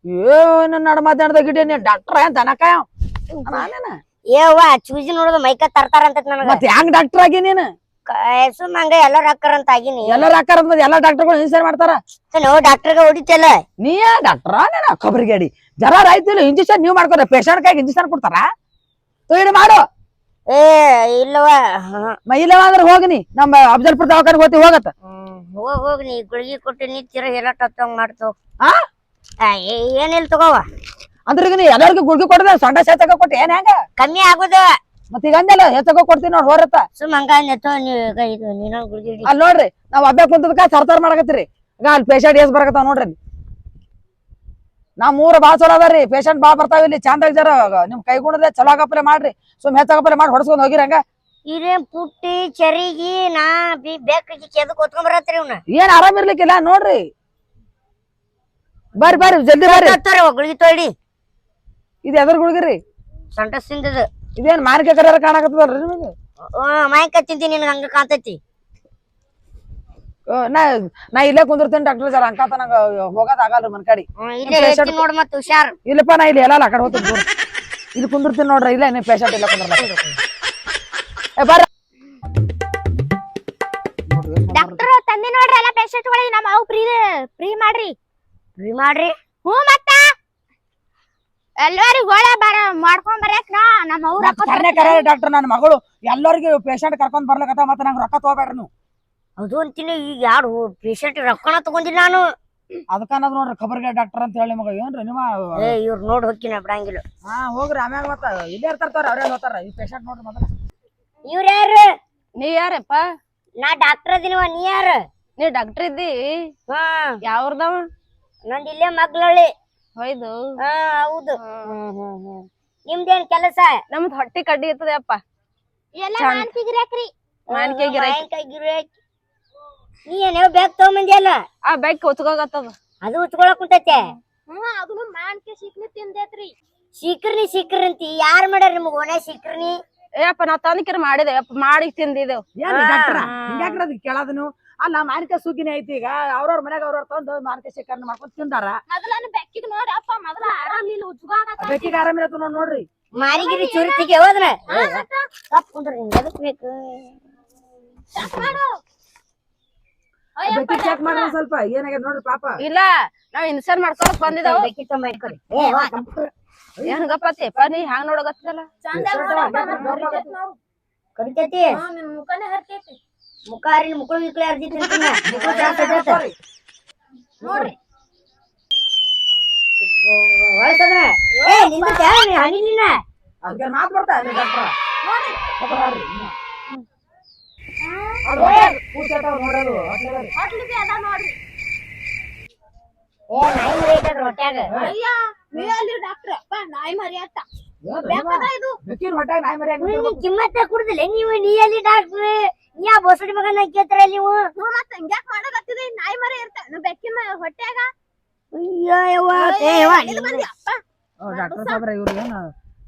ಏನು ನಡ ಮಾತಾಡ್ದ ಗಿಡ ನೀ ಡಾಕ್ಟರ್ ಏನ್ ದನಕಾಯ ನಾನೇನ? ಏವ್ವ ಚೂಜಿ ನೋಡುದು ಮೈಕ ತರ್ತಾರ ಅಂತ ನನಗ. ಮತ್ತೆ ಹೆಂಗ್ ಡಾಕ್ಟರ್ ಆಗಿ ನೀನು? ಸುಮ್ ಹಂಗ ಎಲ್ಲಾರ ಹಾಕರ್ ಅಂತ ಆಗಿನಿ. ಎಲ್ಲಾರ ಹಾಕರ್ ಮತ್ತೆ ಎಲ್ಲಾ ಡಾಕ್ಟರ್ಗಳು ಇನ್ಸರ್ ಮಾಡ್ತಾರ? ನಾವು ಡಾಕ್ಟರ್ಗೆ ಹೊಡಿತಲ್ಲ ನೀ ಡಾಕ್ಟರ್ ನೀನ? ಖಬರಿಗೇಡಿ ಜರ ಆಯ್ತಿಲ್ಲ ಇಂಜೆಕ್ಷನ್ ನೀವು ಮಾಡ್ಕೊರ ಪೇಷಂಟ್ ಕೈಗೆ ಇಂಜೆಕ್ಷನ್ ಕೊಡ್ತಾರ? ತೊಯ್ದು ಮಾಡು. ಏ ಇಲ್ಲವ ಮ ಇಲ್ಲವ ಅಂದ್ರೆ ಹೋಗಿನಿ. ನಮ್ಮ ಅಫಜಲ್ಪುರ ದವಾಖಾನೆ ಹೋಗ್ತಿ ಹೋಗತ್ತ. ಹೋಗ್ ಹೋಗ್ ನೀ ಗುಳಿಗೆ ಕೊಟ್ಟು ನೀ ತಿರ ಎಲ್ಲ ಟಚ್ ಮಾಡ್ತಾವ. ಆ? ಏನಿಲ್ಲ ತಗೋವ. ಅಂದ್ರೆ ಈಗ ನೀ ಎಲ್ಲರಿಗೂ ಗುಳ್ಗಿ ಕೊಡದ ಸೊಂಡ ಸೇತಕ ಕೊಟ್ಟು ಏನ್ ಹೆಂಗ? ಕಮ್ಮಿ ಆಗುದ. ಮತ್ ಈಗ ಅಂದಲ್ಲ ಕೊಡ್ತೀನಿ ನೋಡ್ ಹೋರತ್ತ ಸುಮ್ ಹಂಗ ನೆತ್ತೋ ನೀ ಈಗ ಇದು ನೀನ ಗುಳಿಗೆ ಹಿಡಿ. ಅಲ್ಲಿ ನೋಡ್ರಿ ನಾವ್ ಅಭ್ಯಾಸ ಕುಂತದಕ್ಕ ಸರ್ತಾರ ಮಾಡಕತ್ತೀರಿ. ಈಗ ಅಲ್ಲಿ ಪೇಷಂಟ್ ಎಸ್ ಬರಕತ್ತಾವ ನೋಡ್ರಿ ಅಲ್ಲಿ. ನಮ್ ಚಲೋ ಅದಾರಿ ಪೇಷಂಟ್ ಬಾ ಬರ್ತಾವ ಇಲ್ಲಿ ಚಂದ ಜರ ನಿಮ್ ಕೈಗುಣದ ಚಲೋ ಆಗಪ್ಪಲೆ ಮಾಡ್ರಿ. ಸುಮ್ ಹೆಚ್ಚಾಗಪ್ಪಲೆ ಮಾಡಿ ಹೊಡ್ಸ್ಕೊಂಡ್ ಹೋಗಿರಿ ಹಂಗ. ಇದೇನ್ ಪುಟ್ಟಿ ಚರಿಗಿ ನಾ ಬಿ ಬೇಕಿ ಕೆದಕ್ ಹೊತ್ಕೊಂಡ್ ಬರತ್ರಿ ಇವ್ನ. ಏನ್ ಆರಾಮ್ ಇರ್ಲಿಕ್ಕಿಲ್ಲ ನೋಡ್ರಿ. ಬರ್ರಿ ಬರ್ರಿ ಜಲ್ದಿ ಬರ್ರಿ. ಹತ್ತಾರ ಗುಳಿಗೆ ತೋಡಿ ಇದು ಎದ್ರ ಗುಳ್ಗಿರಿ. ಸಂಟಸಿಂದದ ಇದೇನ್ ಮಾರಿಕೆ ಕರಿಯರ ಕಾಣಕತ್ತದಲ್ರಿ ನಿಮಗೆ? ಮಾಯಕ ತಿಂತೀನಿ ನಿನಗ ಹಂಗ ಕಾಂತೈತಿ ನಾ ನಾ ಇಲ್ಲೇ ಕುಂದಿರ್ತೇನೆ ಡಾಕ್ಟರ್ ಜರ ಅಂಕಾತ ನಂಗ ಹೋಗೋದ್ ಆಗಲ್ರಿ ಮನ್ ಕಡಿ. ನೋಡ್ ಮತ್ ಹುಷಾರ್. ಇಲ್ಲಪ್ಪ ನಾ ಇಲ್ಲಿ ಎಲ್ಲ ಆ ಕಡೆ ಹೋಗ್ತೀನಿ. ಇಲ್ಲಿ ಕುಂದಿರ್ತೀನಿ ನೋಡ್ರಿ ಇಲ್ಲ ನೀ ಪೇಷಂಟ್ ಇಲ್ಲ ಕುಂದ್ರ ಬರ್ರಿ. ಡಾಕ್ಟರ್ ತಂದೆ ನೋಡ್ರಿ ಎಲ್ಲ ಪೇಷಂಟ್ ಗಳಿಗೆ ನಮ್ಮ ಅವು ಫ್ರೀ ಫ್ರೀ ಮಾಡ್ರಿ. ಫ್ರೀ ಮಾಡ್ರಿ. ಹ್ಞೂ ಮತ್ತ. ಎಲ್ಲರಿಗೂ ಗೋಳೆ ಬರ ಮಾಡ್ಕೊಂಡ್ ಬರಕ್ ನಾ ನಮ್ಮ ಅವ್ರ ಕರ್ನೆ ಕರೆ ಡಾಕ್ಟರ್ ನನ್ನ ಮಗಳು ಎಲ್ಲರಿಗೂ ಪೇಷಂಟ್ ಕರ್ಕೊಂಡ್ ಬರ್ಲಕತ್ತ ಮತ್ತೆ ನಂಗೆ ರೊಕ್ಕ ತಗೋಬೇಡ್ರಿ ನೀವು. ಅದು ಅಂತೀನಿ ಈಗ ಯಾರು ಪೇಷಂಟ್ ರೊಕ್ಕನ ತಗೊಂಡಿಲ್ಲ ನಾನು. ಅದಕ್ಕ ಅನ್ನೋದು ನೋಡ್ರಿ ಖಬರ್ಗೆ ಡಾಕ್ಟರ್ ಅಂತ ಹೇಳಿ ಮಗ ಏನ್ರಿ ನಿಮ್ಮ ಏ ಇವ್ರು ನೋಡ್ ಹೊಕ್ಕಿನ ಬಿಡಂಗಿಲ್ಲ. ಹಾ ಹೋಗ್ರಿ ಆಮ್ಯಾಗ ಮತ್ತ ಇಲ್ಲೇ ಇರ್ತಾರ ಅವ್ರೇ ಹೋಗ್ತಾರ ಈ ಪೇಷಂಟ್ ನೋಡ್ರಿ ಮೊದಲ. ಇವ್ರ ಯಾರು? ನೀ ಯಾರಪ್ಪ? ನಾ ಡಾಕ್ಟರ್ ಅದಿನವ ನೀ ಯಾರು? ನೀ ಡಾಕ್ಟರ್ ಇದ್ದಿ? ಹಾ. ಯಾವ್ರದವ? ನಂದ್ ಇಲ್ಲೇ ಹೊಯ್ದು ಹಾ ಹೌದು. ನಿಮ್ದೇನ್ ಕೆಲಸ? ನಮ್ದ್ ಹೊಟ್ಟಿ ಕಡ್ಡಿ ಇರ್ತದೆ ಅಪ್ಪ. ಎಲ್ಲ ಚಂದ. ಗಿರಾಕ್ರಿ. ಮಾನ್ಕೆ ಗಿರಾಕಿ. ಮಾವಿನ್ಕಾಯ್ ಗಿರಾಕಿ. ನೀ ಏನೇ ಬ್ಯಾಗ್ ತಗೊಂಬಂದಿಯಲ್ಲ? ಆ ಬ್ಯಾಗ್ ಕೊಚ್ಕೋಗತ್ತದ ಅದು ಉಚ್ಕೊಳಕ್ ಕುಂತೈತೆ? ಹ್ಮ್ ಅದನ್ನು ಮಾನ್ಕೆ ಸಿಕ್ನಿ ತಿಂದೈತ್ರಿ. ಯಾರ್ ಮಾಡ್ಯಾರ ನಿಮ್ಗ ಓಣೆ ಶೀಕ್ರನಿ ಏ ಅಪ್ಪ ನಾವ್ ಮಾಡಿದೆ. ಮಾಡಿದೇವ್ ಅಪ್ಪ ಮಾಡಿ ತಿಂದಿದೇವ್ ಏನ್ ಹಾ. ಡಾಕ್ಟ್ರ ಹಿಂಗ್ಯಾಕ್ರ ಅದ್ ಕೇಳೋದು ನೀವು ಅಲ್ಲ ಮಾನಿಕ ಸುಗ್ಗಿನ ಐತಿ ಈಗ. ಅವ್ರವ್ರ ಮನ್ಯಾಗ ಅವ್ರವ್ರ ತಂದು ಮಾನಿಕ ಶೇಖರಣೆ ಮಾಡ್ಕೊಂಡು ತಿಂದಾರ. ಮೊದಲನ ಬೆಕ್ಕಿಗೆ ನೋಡಿ ಅಪ್ಪ ಮೊದಲ ಆರಾಮಿಲ್ಲ ಬೆಕ್ಕಿಗೆ ನೋಡ್ ನೋಡ್ರಿ. ಮಾರಿಗಿರಿ ಚುರುತಿಗೆ ಹೋದ್ರ ತಪ್ಪ ಕುಂದ್ರಿ ನಿಮ್ಗ್ ಎದಕ್ ಬೇಕು ಬೆಕ್ಕಿ ಚೆಕ್ ಮಾಡ್ರಿ ಸ್ವಲ್ಪ. ಏನಾಗ್ಯದ ನೋಡ್ರಿ ಪಾಪ. ಇಲ್ಲ ನಾವ್ ಇನ್ಸರ್ ಮಾಡ್ಕೊಳಕ್ ಬಂದಿದೇವ್ ಬೆಕ್ಕಿ ತೊಂಬ ಇಟ್ಕೊರಿ ಏ ವಾ. ತಪ್ಪು. ಏನ್ ಗಪ್ಪತಿ ಅಪ್ಪ ನೀ ಹ್ಯಾಂಗ್ ನೋಡಗತ್ತಲ್ಲ ಕರಿತೈತಿ ನಿನ್ ಮುಖನೇ ಹರ್ತೈತಿ ಮುಖಾರಿ ಮುಕ್ಕಳು ಗಿಕ್ಳು ಅರ್ಜಿತ್ ನೋಡ್ರಿ. ವಯಸ್ಸದ ಏ ನಿಂದ ಹನಿಲಿನ ಅದಕ್ಕೆ ಮಾತ್ ಬರ್ತಾ ಡಾಕ್ಟ್ರ. ನೋಡೋದು ಹೋಟ್ಲು ಬಿ ಅದ ನೋಡ್ರಿ. ಏ ನಾಯಿ ಮರಿ ಐತದ್ರ ಹೊಟ್ಯಾಗ. ಅಯ್ಯ ನೀ ಅಲ್ಲಿ ಡಾಕ್ಟ್ರ್. ಅಪ್ಪ ನಾಯಿ ಮರಿ ಅತ್ತ ಬೇಕದ ಇದು? ಬೆಕ್ಕಿನ ನಾಯಿ ನೀ ಕಿಮ್ಮತ್ತ ಕುಡ್ದಿಲ್ಲ. ನೀವು ನೀ ಅಲ್ಲಿ ಡಾಕ್ಟ್ರ್. ನೀ ಆ ಬೋಸಡಿ ಮಗನ ಕೇಳ್ತಾರ ನೀವು ಹ್ಞೂ ಮತ್ತ ಹಂಗ್ಯಾಕ್ ಮಾಡಕತ್ತಿದೆ ನಾಯಿ ಮರ ಇರ್ತ ಬೆಕ್ಕಿನ ಹೊಟ್ಟೆಗ? ಅಯ್ಯೋ ಯವ್ವ. ಏ ಯವ್ವ, ಇದು ಬಂದಿ ಅಪ್ಪ. ಡಾಕ್ಟರ್ ಸಾಬ್ರ ಇವ್ರು ಏನ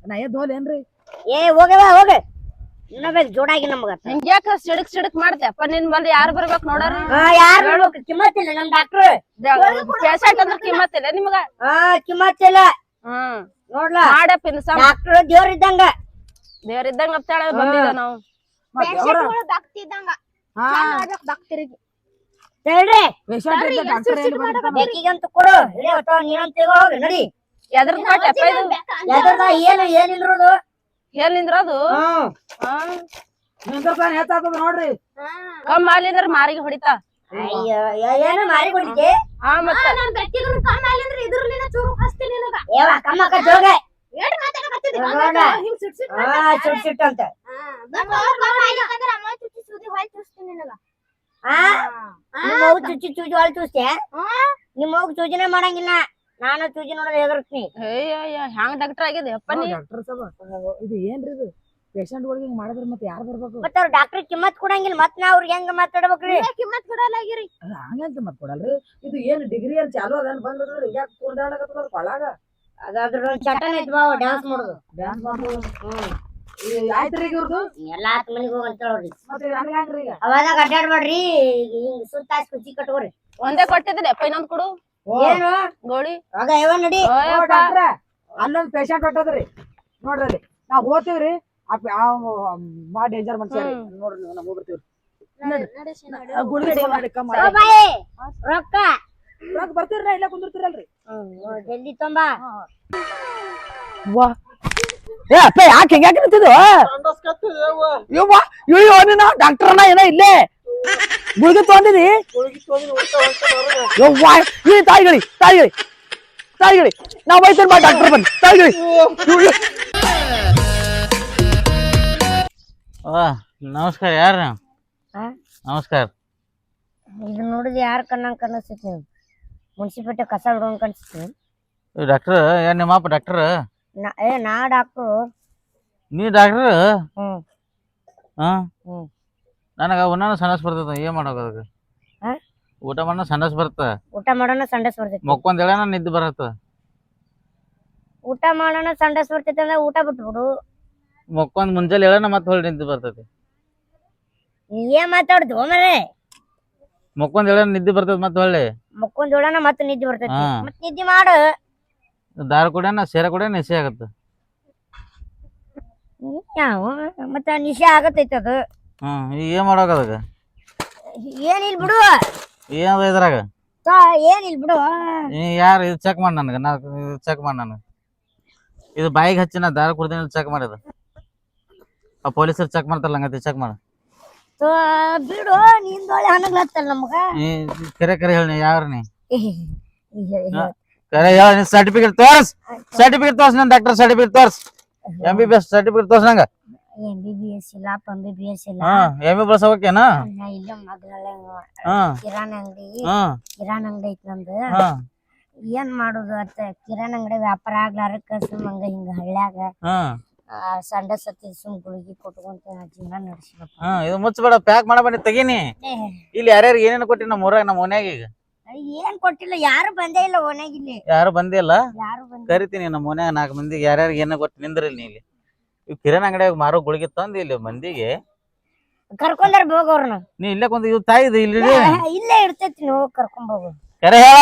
ನಾ ಎದ್ದು ಹೋಲೇನ್ರಿ ಏ ಹೋಗವ ಹೋಗ. ಇನ್ನೊಬೇಕು ಜೋಡಾಗಿ ನಮಗ. ಹಿಂಗ್ಯಾಕ ಸಿಡಕ್ ಸಿಡಕ್ ಮಾಡ್ತೇ? ಅಪ್ಪ ನಿನ್ ಬಲ್ಲಿ ಯಾರ್ ಬರ್ಬೇಕ್ ನೋಡಾರ? ಯಾರು ನೋಡ್ಬೇಕು ಕಿಮ್ಮತ್ತಿಲ್ಲ ನಮ್ ಡಾಕ್ಟ್ರ್. ಪೇಷಂಟ್ ಅಂದ್ರ ಕಿಮ್ಮತ್ ನಿಮಗ ನಿಮ್ಗ? ಹಾ ಕಿಮ್ಮತ್ತಿಲ್ಲ ಹ್ಮ್ ನೋಡ್ಲಾ? ಮಾಡಪ್ಪ ಡಾಕ್ಟ್ರ್ ದೇವ್ರ ಇದ್ದಂಗ. ದೇವ್ರ ಇದ್ದಂಗ ಅಪ್ತಾಳ ಬಂದಿದ್ದೇವ್ ನಾವು. ಕೊಡು. ಇಲ್ಲೇ ನೀನಂತ ಹೋಗಿ ನಡಿ. ಎದ್ರ ಏನು ಏನಿಲ್ರೋದು? ಎಲ್ ನಿಂದ್ರದು ಹ್ಮ್. ಹಾ. ನಿಂದ್ರತಾನ ಹೆಚ್ಚಾಗ್ತದ ನೋಡ್ರಿ. ಕಮ್ಮ ಅಲ್ಲಿಂದ್ರ ಮಾರಿಗೆ ಹೊಡಿತಾ. ಅಯ್ಯೋ ಏನು ಮಾರಿ ಹಾ ಮತ್ತ. ನಾನು ಬೆಕ್ಕಿಗೂ ಕಮ್ಮ ಅಲ್ಲಿಂದ್ರ ಇದ್ರಲಿನ ಚೂರು ಹಸ್ತಿ ನಿನಗ. ಏವ ಕಮ್ಮಕ್ಕ ಜೋಗ. ಏಟ್ ಮಾತಾಡಕತ್ತಿದ್ದಿ ಹಿಂಗ್ ಸಿಟ್ ಸಿಟ್ ಹಾ ಸುಟ್ ಸುಟ್ ಅಂತ. ಅಮ್ಮ ಚುಚ್ಚಿ ಚೂಜಿ ಒಳ್ ಚೂಸ್ತೆ ನಿಮ್ಮ ಅವ್ಗ ಚೂಜಿನೇ ಮಾಡಂಗಿಲ್ಲ. ನಾನು ಚೂಜಿ ನೋಡೋದು ಹೆದರ್ತೀನಿ. ಹ್ಯಾಂಗ ಹ್ಯಾಂಗ್ ಡಾಕ್ಟರ್ ಆಗಿದೆ? ಅಪ್ಪ ಡಾಕ್ಟರ್ ಸಾಬ. ಇದು ಏನ್ರಿ ಇದು? ಪೇಷಂಟ್ ಗಳಿಗೆ ಹಿಂಗ್ ಮಾಡಿದ್ರೆ ಮತ್ತೆ ಯಾರು ಬರ್ಬೇಕು? ಮತ್ತ ಅವ್ರ ಡಾಕ್ಟರ್ ಕಿಮ್ಮತ್ ಕೊಡಂಗಿಲ್ಲ. ಮತ್ ನಾ ಅವ್ರಿಗೆ ಹೆಂಗ ಮಾತಾಡ್ಬೇಕ್ರಿ? ಕಿಮ್ಮತ್ ಕೊಡಲಾಗಿರಿ. ಹಂಗಂತ ಮತ್ ಕೊಡಲ್ರಿ? ಇದು ಏನ್ ಡಿಗ್ರಿ ಅಲ್ಲಿ ಚಾಲು ಅದ ಬಂದ್ರಿ ಯಾಕೆ ಕೊಳಾಗ? ಚಟನ್ ಐತ್ ಡ್ಯಾನ್ಸ್ ಮಾಡೋದು. ಡ್ಯಾನ್ಸ್ ಮಾಡೋದು ಆಯ್ತ್ರಿ ಈಗ ಇವ್ರದ್ದು ಎಲ್ಲಾ ಹತ್ ಮನಿಗ್ ಹೋಗಿ ಅಂತ ಹೇಳ್ರಿ. ಮತ್ತೆ ನನಗೆ ಈಗ. ಅವಾಗ ಅಡ್ಡಾಡ್ಬೇಡ್ರಿ ಹಿಂಗ್ ಸುತ್ತಾಸ್ ಕುಚ್ಚಿ ಕಟ್ಕೋರಿ. ಒಂದೇ ಕೊಟ್ಟಿದ್ರೆ ಅಪ್ಪ ಇನ್ನೊಂದ್ ಕೊಡು. ಏನು? ಗೋಳಿ. ಯಾವ ನಡಿ. ಡಾಕ್ಟ್ರ ಅಲ್ಲೊಂದ್ ಪೇಷಂಟ್ ಹೊಟ್ಟದ್ರಿ ನೋಡ್ರಿ ಅಲ್ಲಿ. ನಾವ್ ಹೋಗ್ತೀವ್ರಿ ಮಾ ಡೇಂಜರ್ ರೀ. ನೋಡ್ರಿ ನಾವ್ ಹೋಗ್ಬಿಡ್ತೀವ್ರಿ. ರೊಕ್ಕ. ಬರ್ತೀರಿ ಇಲ್ಲ ಕುಂದಿರ್ತೀರಲ್ರಿ. ಜಲ್ದಿ ತುಂಬಾ. ವಾ. ಏ ಅಪ್ಪ ಯಾಕೆ ಹಿಂಗ್ಯಾಕೆ ನಿಂತಿದ್ದು ಯವ್ವ ಅಯ್ಯೋ ಡಾಕ್ಟರ್ ಡಾಕ್ಟರ್ನ ಏನೋ ಇಲ್ಲೇ. ಗುಳಿಗೆ ತಗೊಂಡಿದಿ? ಯವ್ವ ಈ ತಾಯಿಗಳಿ ತಾಯಿಗಳಿ ತಾಯಿಗಳಿ. ನಾವು ಬೈತೇನೆ ಬಾ ಡಾಕ್ಟರ್ ಬನ್ನಿ ತಾಯಿಗಳಿ. ಆ, ನಮಸ್ಕಾರ ಯಾರ? ನಮಸ್ಕಾರ. ಇದು ನೋಡಿದ್ ಯಾರ ಕಣ್ಣಂಗ್ ನೀವು? ಮುನ್ಸಿಪೇಟೆ ಕಸ ಬಿಡೋಂಗ್ ಕಾಣಿಸ್ತೈತಿ ಡಾಕ್ಟರ್ ಯಾರು ನಿಮ್ಮ ಅಪ್ಪ ಡಾಕ್ಟರ್? ನಾ ಏ ನಾ ಡಾಕ್ಟ್ರು ನೀ ಡಾಕ್ಟರ್ ಹ್ಮ್. ಹಾ? ಹ್ಮ್. ನನಗ ಉನ್ನಾನ ಸಣ್ಣಸ್ ಬರ್ತದ ಏನ್ ಮಾಡೋದು ಅದಕ್ಕೆ? ಆ? ಊಟ ಮಾಡೋ ಸಂಡಸ್ ಬರ್ತ ಊಟ ಮಾಡೋಣ ಸಂಡಸ್ ಬರ್ತೈತಿ. ಮಕ್ಕೊಂದ್ ಹೇಳ ನಿದ್ದೆ ಬರತ್ತ? ಊಟ ಮಾಡೋಣ ಸಂಡಸ್ ಬರ್ತೈತಿ ಅಂದ್ರೆ ಊಟ ಬಿಟ್ಬಿಡು. ಮಕ್ಕೊಂದ್ ಮುಂಜಾನೆ ಹೇಳೋಣ ಮತ್ತೆ ಹೊಳ್ಳಿ ನಿದ್ದೆ ಬರ್ತೈತಿ? ನೀ ಏನ್ ಮಾತಾಡ್ದು ಮರೆ ಮಕ್ಕೊಂದ್ ಹೇಳೋಣ ನಿದ್ದೆ ಬರ್ತೈತಿ ಮತ್ತೆ ಹೊಳ್ಳಿ ಮಕ್ಕೊಂದ್ ಹೇಳೋಣ ಮತ್ತೆ ನಿದ್ದೆ ಬರ್ತೈತಿ. ಹಾ. ಮತ್ ನಿದ್ದೆ ಮಾಡು. ದಾರ ಕುಡಿಯನ ಸೇರ ಕೂಡ ನಿಶೆ ಆಗತ್ತೆ ಯಾವ ಮತ್ತ ನಿಶೆ ಆಗತೈತಿ ಅದು ಹ್ಮ್ ಈಗ ಏನ್ ಮಾಡೋಕ ಅದಕ್ಕ ಏನಿಲ್ ಬಿಡು ಏನದ ಇದ್ರಾಗ ತಾ ಏನಿಲ್ ಬಿಡು ನೀ ಯಾರು ಇದು ಚೆಕ್ ಮಾಡಿ ನನಗೆ ನಾ ಚೆಕ್ ಮಾಡಿ ನನಗೆ ಇದು ಬಾಯಿಗೆ ಹಚ್ಚಿ ನಾ ದಾರ ಕುಡ್ದಿನ ಚೆಕ್ ಮಾಡಿದ ಆ ಪೊಲೀಸರು ಚೆಕ್ ಮಾಡ್ತಾರಲ್ಲ ಹಂಗತಿ ಚೆಕ್ ಮಾಡ ತೋ ಬಿಡು ನಿಂದೊಳ್ಳೆ ಹನಗ್ಲತ್ತಲ್ಲ ನಮಗ ನೀ ಕರೆ ಕರೆ ಹೇಳಿ ಯಾರು ನೀ ಕರೆ ಹೇಳ ಸರ್ಟಿಫಿಕೇಟ್ ತೋರ್ಸ್? ಸರ್ಟಿಫಿಕೇಟ್ ತೋರ್ಸ್ ನನ್ doctor certificate ತೋರ್ಸ್. M B B S certificate ತೋರ್ಸ್ ನಂಗ. ಎಂ ಬಿ ಬಿ ಎಸ್ ಇಲ್ಲ ಎಂ ಬಿ ಬಿ ಎಸ್ ಇಲ್ಲ. ಹಾ ಎಂ ಬಿ ಬಸ್ ಹೋಗ್ಯನಾ? ನಾ ಇಲ್ಲ ಕಿರಾಣ ಅಂಗಡಿ. ಹಾ. ಕಿರಾಣ ಅಂಗಡಿ ಐತಿ ನಮ್ದು ಏನ್ ಮಾಡುದು ಅತ್ತ ಕಿರಾಣ ಅಂಗಡಿ ವ್ಯಾಪಾರ ಆಗ್ಲಾರಕ್ಕ ಸುಮ್ ಹಂಗ ಹಿಂಗ ಹಳ್ಳ್ಯಾಗ ಸಂಡ ಸತಿ ಸುಮ್ ಗುಳಿಗಿ ಕೊಟ್ಕೊಂತ ಜೀವನ ನಡೆಸಿದ ಹಾ ಇದು ಮುಚ್ಚಬೇಡ ಪ್ಯಾಕ್ ಮಾಡಬೇಡಿ ತಗೀನಿ. ತೆಗೀನಿ ಇಲ್ಲಿ ಯಾರ್ಯಾರು ಏನೇನು ಕೊಟ್ಟಿ ನಮ್ಮ ಊರಾಗ ನಮ್ಮ ಮನ್ಯಾಗ ಈಗ. ಏನ್ ಕೊಟ್ಟಿಲ್ಲ ಯಾರು ಬಂದೇ ಇಲ್ಲ ಯಾರು ಬಂದಿಲ್ಲ ಯಾರು ಬಂದ ಕರಿತೀನಿ ನಮ್ಮ ಮನ್ಯಾಗ ನಾಲ್ಕು ಮಂದಿಗೆ ಯಾರ್ಯಾರಿಗೆ ಏನೋ ಗೊತ್ತು ನಿಂದ್ರಿ ನೀ ಇಲ್ಲಿ ಇವ್ ಕಿರಣ್ ಅಂಗಡಿಯಾಗ ಮಾರೋ ಗುಳಿಗೆ ತಂದು ಇಲ್ಲಿ ಮಂದಿಗೆ. ಕರ್ಕೊಂಡಾರ ಹೋಗೋರ್ನ ನೀ ಇಲ್ಲೇ ಕೊಂದು ಇವ್ ತಾಯಿ ಇದು ಇಲ್ಲಿ. ಇಲ್ಲೇ ಇರ್ತೈತಿ ನೀವು ಕರ್ಕೊಂಡ್ ಹೋಗು ಕರೆ ಹೇಳ.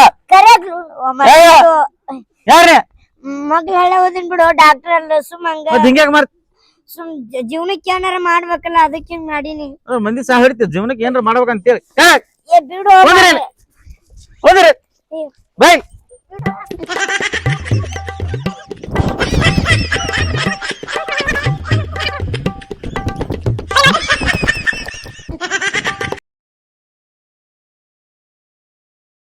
ಯಾರೇ ಮಗ್ಳು ಹೇಳ. ಓದಿನ್ ಬಿಡು ಡಾಕ್ಟರ್ ಅಲ್ಲ ಸುಮ್ ಹಂಗ ಮಾಡ್ ಸುಮ್ ಜೀವನಕ್ಕೆ ಏನಾರ ಮಾಡ್ಬೇಕಲ್ಲ ಅದಕ್ಕೆ ಹಿಂಗ್ ಮಾಡೀನಿ. ಮಂದಿ ಸಹ ಹಿಡಿತೀವಿ ಜೀವನಕ್ಕೆ ಏನಾರ ಮಾಡ್ಬೇಕಂತೇಳಿ. ಏ ಬಿಡು. Under it. Bye.